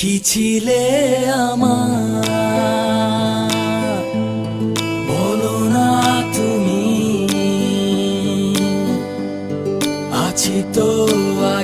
কি ছিলে আমার? বলো না তুমি। আছি তো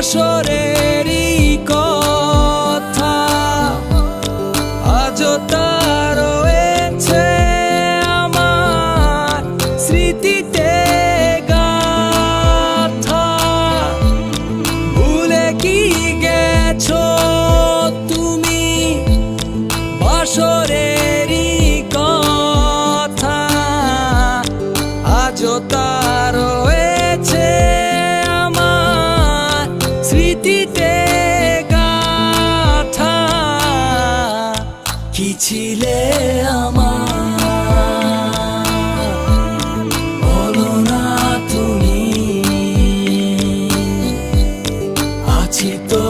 paso ছিলে আমার। না তুমি। আছি তো